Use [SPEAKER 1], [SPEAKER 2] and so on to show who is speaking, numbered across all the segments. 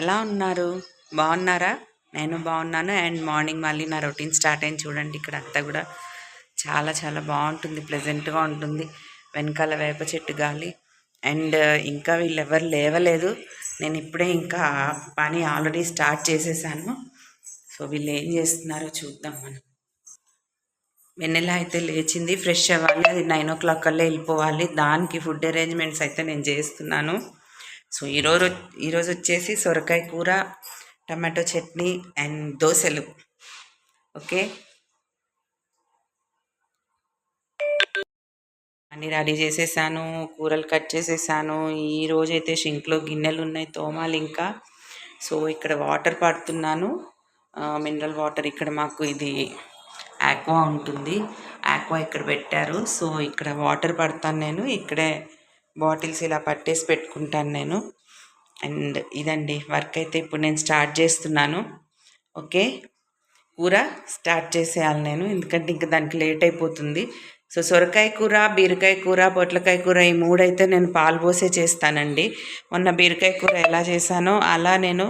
[SPEAKER 1] ఎలా ఉన్నారు? బాగున్నారా? నేను బాగున్నాను. అండ్ మార్నింగ్ మళ్ళీ నా రొటీన్ స్టార్ట్ అయింది చూడండి. ఇక్కడ అంతా కూడా చాలా చాలా బాగుంటుంది. ప్లెజెంట్గా ఉంటుంది. వెనకాల వేప చెట్టు గాలి. అండ్ ఇంకా వీళ్ళు ఎవరు లేవలేదు. నేను ఇప్పుడే ఇంకా పని ఆల్రెడీ స్టార్ట్ చేసేసాను. సో వీళ్ళు ఏం చేస్తున్నారో చూద్దాం మనం. వెన్నెల అయితే లేచింది. ఫ్రెష్ అవ్వాలి. అది నైన్ ఓ క్లాక్ కల్లా వెళ్ళిపోవాలి. దానికి ఫుడ్ అరేంజ్మెంట్స్ అయితే నేను చేస్తున్నాను. సో ఈరోజు ఈరోజు వచ్చేసి సొరకాయ కూర టమాటో చట్నీ అండ్ దోశలు. ఓకే? అన్నీ రెడీ చేసేసాను కూరలు కట్ చేసేసాను. ఈరోజు అయితే షింక్లో గిన్నెలు ఉన్నాయి తోమాలి ఇంకా. సో ఇక్కడ వాటర్ పడుతున్నాను. మినరల్ వాటర్ ఇక్కడ మాకు ఇది ఆక్వా ఉంటుంది. ఆక్వా ఇక్కడ పెట్టారు. సో ఇక్కడ వాటర్ పడతాను నేను. ఇక్కడే బాటిల్స్ ఇలా పట్టేసి పెట్టుకుంటాను నేను. అండ్ ఇదండి వర్క్ అయితే ఇప్పుడు నేను స్టార్ట్ చేస్తున్నాను. ఓకే? కూర స్టార్ట్ చేసేయాలి నేను ఎందుకంటే ఇంకా దానికి లేట్ అయిపోతుంది. సో సొరకాయ కూర బీరకాయ కూర పొట్లకాయ కూర ఈ మూడైతే నేను పాలు పోసే చేస్తానండి. మొన్న బీరకాయ కూర ఎలా చేశానో అలా నేను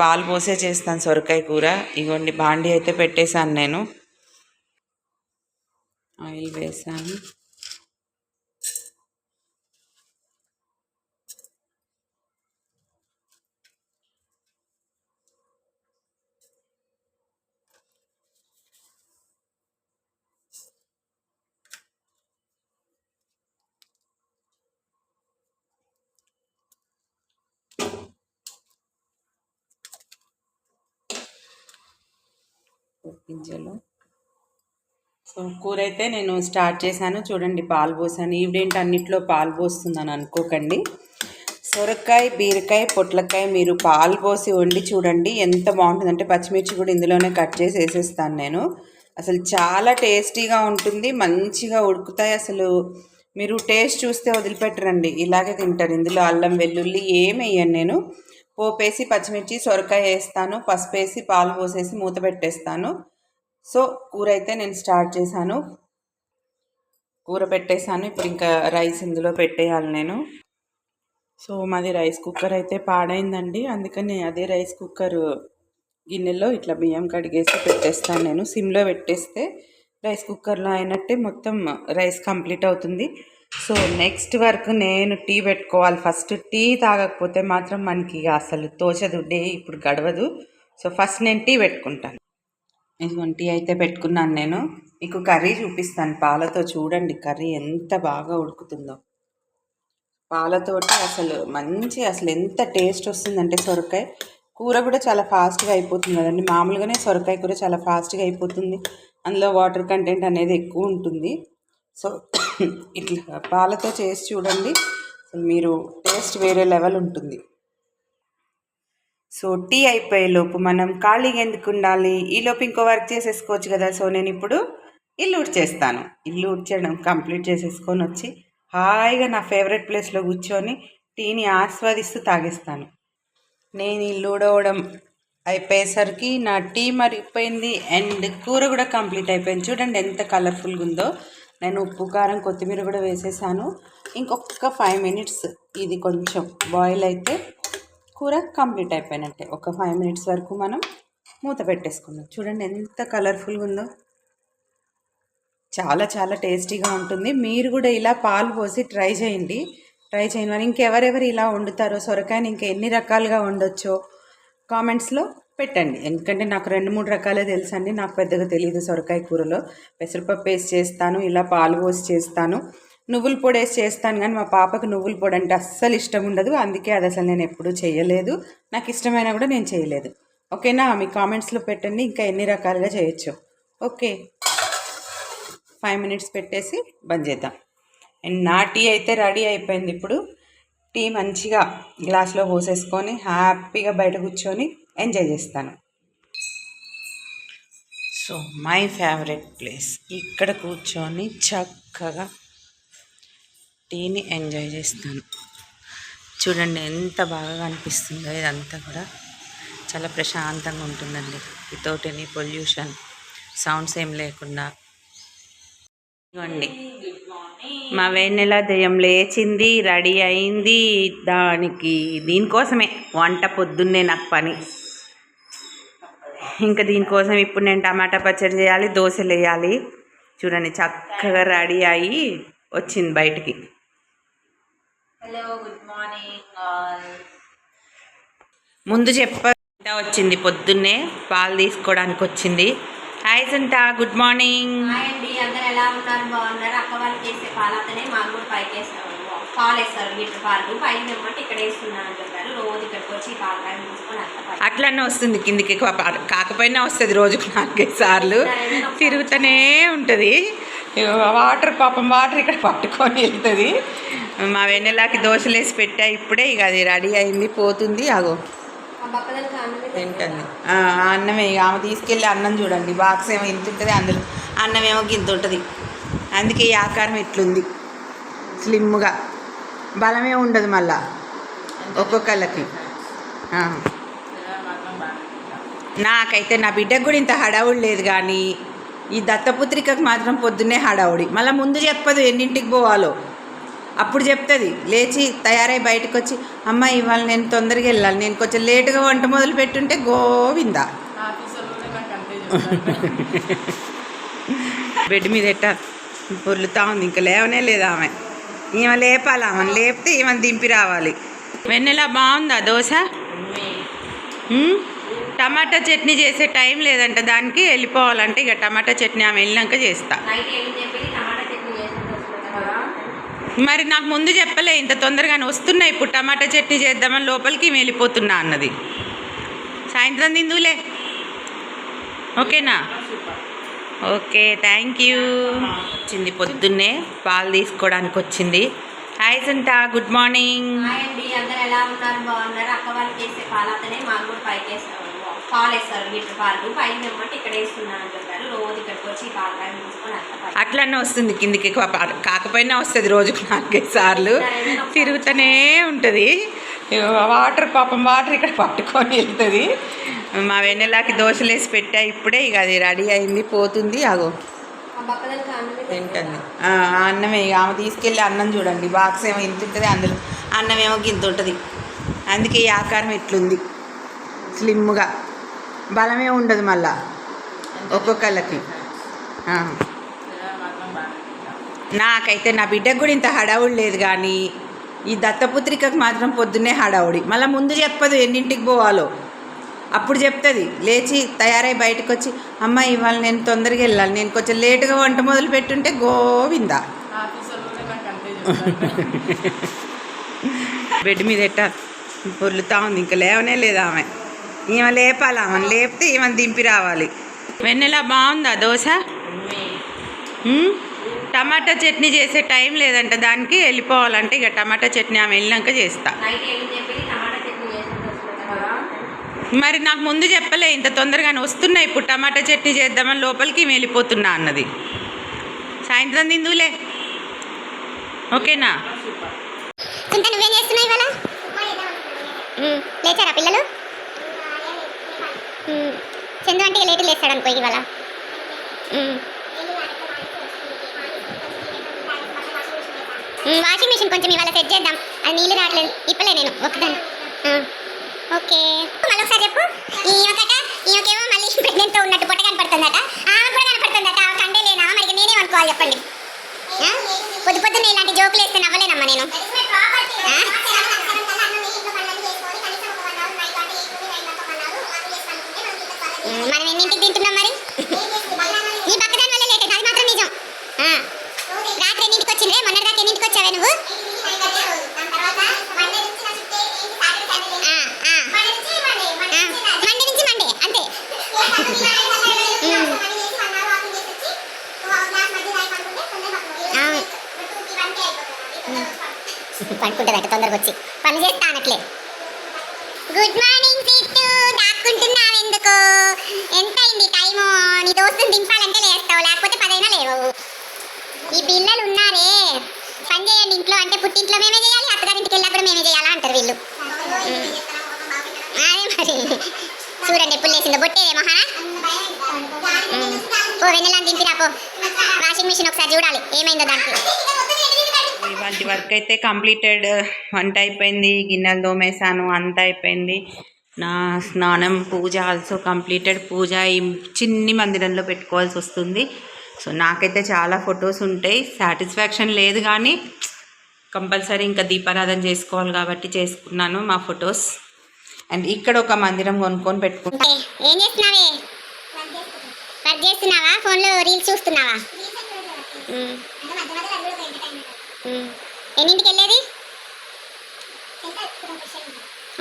[SPEAKER 1] పాలు పోసే చేస్తాను సొరకాయ కూర. ఇగోండి బాండి అయితే పెట్టేశాను నేను. ఆయిల్ వేసాను. గింజలు సో కూర అయితే నేను స్టార్ట్ చేశాను. చూడండి పాలు పోసాను. ఈవిడేంటి అన్నిట్లో పాలు పోస్తుందని అనుకోకండి. సొరకాయ బీరకాయ పొట్లకాయ మీరు పాలు పోసి వండి చూడండి ఎంత బాగుంటుందంటే పచ్చిమిర్చి కూడా ఇందులోనే కట్ చేసి వేసేస్తాను నేను. అసలు చాలా టేస్టీగా ఉంటుంది మంచిగా ఉడుకుతాయి. అసలు మీరు టేస్ట్ చూస్తే వదిలిపెట్టరండి. ఇలాగే తింటారు. ఇందులో అల్లం వెల్లుల్లి ఏమి వేయను నేను. పోపేసి పచ్చిమిర్చి సొరకాయ వేస్తాను. పసుపు వేసి పాలు పోసేసి మూత పెట్టేస్తాను. సో కూర అయితే నేను స్టార్ట్ చేశాను. కూర పెట్టేశాను. ఇప్పుడు ఇంకా రైస్ ఇందులో పెట్టేయాలి నేను. సో మాది రైస్ కుక్కర్ అయితే పాడైందండి. అందుకని అదే రైస్ కుక్కర్ గిన్నెలో ఇట్లా బియ్యం కడిగేసి పెట్టేస్తాను నేను. సిమ్లో పెట్టేస్తే రైస్ కుక్కర్లో అయినట్టే మొత్తం రైస్ కంప్లీట్ అవుతుంది. సో నెక్స్ట్ వరకు నేను టీ పెట్టుకోవాలి. ఫస్ట్ టీ తాగకపోతే మాత్రం మనకి అసలు తోచదు డే ఇప్పుడు గడవదు. సో ఫస్ట్ నేను టీ పెట్టుకుంటాను. ఇదిగోండి టీ అయితే పెట్టుకున్నాను నేను. మీకు కర్రీ చూపిస్తాను. పాలతో చూడండి కర్రీ ఎంత బాగా ఉడుకుతుందో. పాలతోటి అసలు మంచి అసలు ఎంత టేస్ట్ వస్తుందంటే సొరకాయ కూర కూడా చాలా ఫాస్ట్గా అయిపోతుంది కదండి. మామూలుగానే సొరకాయ కూర చాలా ఫాస్ట్గా అయిపోతుంది. అందులో వాటర్ కంటెంట్ అనేది ఎక్కువ ఉంటుంది. సో ఇట్లా పాలతో చేసి చూడండి. మీరు టేస్ట్ వేరే లెవెల్ ఉంటుంది. సో టీ అయిపోయే లోపు మనం ఖాళీగా ఎందుకు ఉండాలి? ఈలోపు ఇంకో వర్క్ చేసేసుకోవచ్చు కదా. సో నేను ఇప్పుడు ఇల్లు ఉడ్చేస్తాను ఇల్లు ఉడ్చేయడం కంప్లీట్ చేసేసుకొని వచ్చి హాయిగా నా ఫేవరెట్ ప్లేస్లో కూర్చొని టీని ఆస్వాదిస్తూ తాగేస్తాను. నేను ఇల్లు ఉడవడం అయిపోయేసరికి నా టీ మరిగిపోయింది. అండ్ కూర కూడా కంప్లీట్ అయిపోయింది. చూడండి ఎంత కలర్ఫుల్గా ఉందో. నేను ఉప్పు కారం కొత్తిమీర కూడా వేసేసాను. ఇంకొక ఫైవ్ మినిట్స్ ఇది కొంచెం బాయిల్ అయితే కూర కంప్లీట్ అయిపోయినట్టే. ఒక ఫైవ్ మినిట్స్ వరకు మనం మూత పెట్టేసుకుందాం. చూడండి ఎంత కలర్ఫుల్గా ఉందో. చాలా చాలా టేస్టీగా ఉంటుంది. మీరు కూడా ఇలా పాలు పోసి ట్రై చేయండి. ట్రై చేయండి మరి ఇంకెవరెవరు ఇలా వండుతారో సొరకాయని ఇంకా ఎన్ని రకాలుగా వండొచ్చో కామెంట్స్లో పెట్టండి. ఎందుకంటే నాకు రెండు మూడు రకాలే తెలుసండి. నాకు పెద్దగా తెలియదు సొరకాయ కూరలో. పెసరపప్పు వేసి చేస్తాను ఇలా పాలు పోసి చేస్తాను. నువ్వుల పొడి వేసి చేస్తాను కానీ మా పాపకు నువ్వుల పొడి అంటే అస్సలు ఇష్టం ఉండదు. అందుకే అది అసలు నేను ఎప్పుడూ చేయలేదు. నాకు ఇష్టమైనా కూడా నేను చేయలేదు. ఓకేనా? మీ కామెంట్స్లో పెట్టండి. ఇంకా ఎన్ని రకాలుగా చేయొచ్చు. ఓకే. ఫైవ్ మినిట్స్ పెట్టేసి బంద్ చేద్దాం. అండ్ నా టీ అయితే రెడీ అయిపోయింది ఇప్పుడు. టీ మంచిగా గ్లాస్లో పోసేసుకొని హ్యాపీగా బయట కూర్చొని ఎంజాయ్ చేస్తాను. So my favourite place. ఇక్కడ కూర్చొని చక్కగా టీని ఎంజాయ్ చేస్తాను. చూడండి ఎంత బాగా అనిపిస్తుందో ఇదంతా కూడా. చాలా ప్రశాంతంగా ఉంటుందండి. వితౌట్ ఎనీ పొల్యూషన్ సౌండ్స్ ఏం లేకుండా. ఇవ్వండి మా వెన్నెల దెయ్యం లేచింది రెడీ అయింది. దానికి దీనికోసమే వంట పొద్దున్నే నాకు పని. ఇంకా దీనికోసం ఇప్పుడు నేను టమాటా పచ్చడి చేయాలి దోశలు వేయాలి. చూడండి చక్కగా రెడీ అయ్యి వచ్చింది బయటికి.
[SPEAKER 2] హలో గుడ్ మార్నింగ్
[SPEAKER 1] ముందు చెప్ప వచ్చింది పొద్దున్నే పాలు తీసుకోవడానికి వచ్చింది. హాయ్ సంట గుడ్ మార్నింగ్.
[SPEAKER 2] హాయ్ అండి అందరు ఎలా ఉన్నారు? బాగున్నారు? అక్క వాళ్ళు చేసే మాకు కూడా పైకి వేస్తారు పాలు వేస్తారు లీటర్ పాలు. పైన ఇమ్మంటే ఇక్కడ వేస్తున్నాను అని చెప్పారు. రోజు ఇక్కడికి వచ్చి పాలు పైన తీసుకొని అంత పై
[SPEAKER 1] అట్లనే వస్తుంది కిందికి కాకపోయినా వస్తుంది రోజుకు నాలుగైదు సార్లు. తిరుగుతూనే ఉంటుంది. వాటర్ పాపం వాటర్ ఇక్కడ పట్టుకొని వెళ్తుంది. మా వెన్నెలాకి దోశలు వేసి పెట్టా ఇప్పుడే ఇక అది రెడీ అయింది పోతుంది. అగో. తింటుంది. అన్నమే ఇక ఆమె తీసుకెళ్ళి అన్నం చూడండి. బాక్స్ ఏమో ఇంత ఉంటుంది అందులో అన్నం ఏమో గింత ఉంటుంది. అందుకే ఈ ఆకారం ఇట్లుంది. స్లిమ్గా. బలమే ఉండదు మళ్ళా. ఒక్కొక్కళ్ళకి. నాకైతే నా బిడ్డకు కూడా ఇంత హడావుడి లేదు కానీ ఈ దత్తపుత్రికకు మాత్రం పొద్దున్నే హడావుడి. మళ్ళీ ముందు చెప్పదు ఎన్నింటికి పోవాలో. అప్పుడు చెప్తుంది లేచి తయారై బయటకు వచ్చి అమ్మ ఇవాళ నేను తొందరగా వెళ్ళాలి. నేను కొంచెం లేటుగా వంట మొదలు పెట్టుంటే గోవిందా. బెడ్ మీద ఎట్ట పొర్లుతా ఉంది. ఇంకా లేవనే లేదు ఆమె. ఈమె లేపాలి ఆమెను లేపితే ఈమెను దింపి రావాలి. వెన్నెలా బాగుందా దోశ? టమాటా చట్నీ చేసే టైం లేదంట దానికి వెళ్ళిపోవాలంటే ఇక టమాటా చట్నీ ఆమె వెళ్ళినాక చేస్తా. మరి నాకు ముందు చెప్పలే ఇంత తొందరగానే వస్తున్నాయి ఇప్పుడు టమాటా చట్నీ చేద్దామని లోపలికి వెళ్ళిపోతున్నా అన్నది. సాయంత్రం తిందులే ఓకేనా? ఓకే థ్యాంక్ యూ వచ్చింది పొద్దున్నే పాలు తీసుకోవడానికి వచ్చింది. హాయ్ సంట గుడ్ మార్నింగ్
[SPEAKER 2] హాయ్ అండి అందరు ఎలా ఉన్నారు? బాగున్నారు? అక్క వాళ్ళు చేసే పాలు అతనే మాకు కూడా పైకి వేస్తారు. పాలు వేస్తారు లీటర్ పాలు. పైన ఇమ్మంటే ఇక్కడ వేస్తున్నాను అని చెప్పారు. రోజు ఇక్కడికి వచ్చి పాలు పైన తీసుకొని అంత పై
[SPEAKER 1] అట్లనే వస్తుంది కిందికి కాకపోయినా వస్తుంది రోజుకు నాలుగైదు సార్లు. తిరుగుతూనే ఉంటుంది. వాటర్ పాపం వాటర్ ఇక్కడ పట్టుకొని వెళ్తుంది. మా వెన్నెలాకి దోశలు వేసి పెట్టా ఇప్పుడే ఇక అది రెడీ అయింది పోతుంది అగో. తింటుంది. అన్నమే ఇక ఆమె తీసుకెళ్ళి అన్నం చూడండి బాక్స్ ఏమో ఇంత ఉంటుంది అందులో అన్నం ఏమో ఇంత ఉంటుంది. అందుకే ఈ ఆకారం ఇట్లుంది స్లిమ్గా. బలమే ఉండదు మళ్ళా ఒక్కొక్కళ్ళకి. నాకైతే నా బిడ్డకు కూడా ఇంత హడావుడు లేదు కానీ ఈ దత్తపుత్రికకు మాత్రం పొద్దున్నే హడావుడి. మళ్ళీ ముందు చెప్పదు ఎన్నింటికి పోవాలో. అప్పుడు చెప్తుంది లేచి తయారై బయటకు వచ్చి అమ్మ ఇవాళ నేను తొందరగా వెళ్ళాలి. నేను కొంచెం లేటుగా వంట మొదలు పెట్టుంటే గోవిందా. బెడ్ మీద ఎట్ట పొర్లుతా ఉంది ఇంకా లేవనే లేదు ఆమె. ఈమె లేపాలి ఆమెను లేపితే ఈమెను దింపి రావాలి. వెన్నెలా బాగుందా దోశ? టమాటా చట్నీ చేసే టైం లేదంట. దానికి వెళ్ళిపోవాలంటే ఇక టమాటా చట్నీ ఆమె వెళ్ళినాక చేస్తా.
[SPEAKER 2] నైట్ ఏం చెప్పి టమాటా చట్నీ చేసుకుంటూ కదా
[SPEAKER 1] మరి నాకు ముందు చెప్పలే ఇంత తొందరగానే వస్తున్నా ఇప్పుడు టమాటా చట్నీ చేద్దామని లోపలికి వెళ్ళిపోతున్నా అన్నది. సాయంత్రం తిందులే ఓకేనా.
[SPEAKER 3] లేచారా పిల్లలు. చందు అంటే లేటు లేస్తాడు అనుకో ఇవాళ మ్మ్. మ్మ్, వాషింగ్ మిషన్ కొంచెం ఇవాళ సెట్ చేద్దాం. అది నీళ్ళు రావట్లేదు. ఇప్పలే నేను. ఒకదాన్ని ఓకే. మళ్ళీ ఒకసారి చెప్పు. ఈ ఒకట ఈ ఒకేమో మళ్ళీ ప్రెగ్నెంట్తో ఉన్నట్టు పొట్ట కనపడుతుందట. ఆమె కూడా కనపడుతుందట. ఆమె కండే లేనా మరి నేనే అనుకోవాలి చెప్పండి. పొద్దు పొద్దున్న ఇలాంటి జోకులు వేస్తే నవ్వలేనమ్మా నేను. మనం ఎన్నింటికి మండే నుంచి మండే అంతే పడుకుంటుందట తొందరగా వచ్చి. పని చేస్తా అనట్లే. గుడ్ మార్నింగ్ సిట్టు దాక్కుంటున్నావు ఎందుకు? ఎంత అయింది టైము? నీ దోస్తుని దింపాలంటే లేస్తావు లేకపోతే పదైనా లేవు. ఈ పిల్లలు ఉన్నారే. పని చేయండి ఇంట్లో అంటే పుట్టింట్లో మేమే చేయాలి అత్తగారింటికి వెళ్ళినప్పుడు మేమే చేయాలా అంటారు వీళ్ళు అదే మరి చూడండి ఎప్పుడు లేచిందో బొట్టేదే మహా ఓ వెన్నెలా దింపిరా పో. వాషింగ్ మిషన్ ఒకసారి చూడాలి. ఏమైందో దానికి.
[SPEAKER 1] ఇవాళ వర్క్ అయితే కంప్లీటెడ్ వంట అయిపోయింది. గిన్నెలు తోమేశాను. అంత అయిపోయింది. నా స్నానం పూజ ఆల్సో కంప్లీటెడ్ పూజ ఈ చిన్ని మందిరంలో పెట్టుకోవాల్సి వస్తుంది. సో నాకైతే చాలా ఫొటోస్ ఉంటాయి. సాటిస్ఫాక్షన్ లేదు కానీ కంపల్సరీ ఇంకా దీపారాధన చేసుకోవాలి కాబట్టి చేసుకున్నాను మా ఫొటోస్ అండ్ ఇక్కడ ఒక మందిరం కొనుక్కొని
[SPEAKER 3] ఏం చేస్తున్నావే? వర్క్ చేస్తున్నావా? ఫోన్లో రీల్స్ చూస్తున్నావా. ఎన్నింటికి వెళ్ళేది?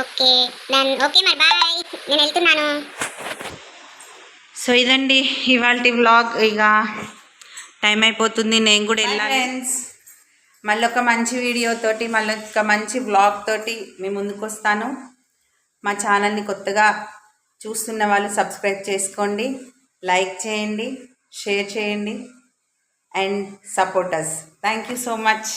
[SPEAKER 3] ఓకే. దన్ ఓకే మరి బాయ్. నేను వెళ్తున్నాను.
[SPEAKER 1] సో ఇదండి ఇవాళ వ్లాగ్. ఇక టైం అయిపోతుంది నేను కూడా వెళ్ళాలి. ఫ్రెండ్స్ మళ్ళీ ఒక మంచి వీడియోతోటి మళ్ళీ ఒక మంచి వ్లాగ్ తోటి మీ ముందుకు వస్తాను. మా ఛానల్ని కొత్తగా చూస్తున్న వాళ్ళు సబ్స్క్రైబ్ చేసుకోండి. లైక్ చేయండి షేర్ చేయండి and supporters thank you so much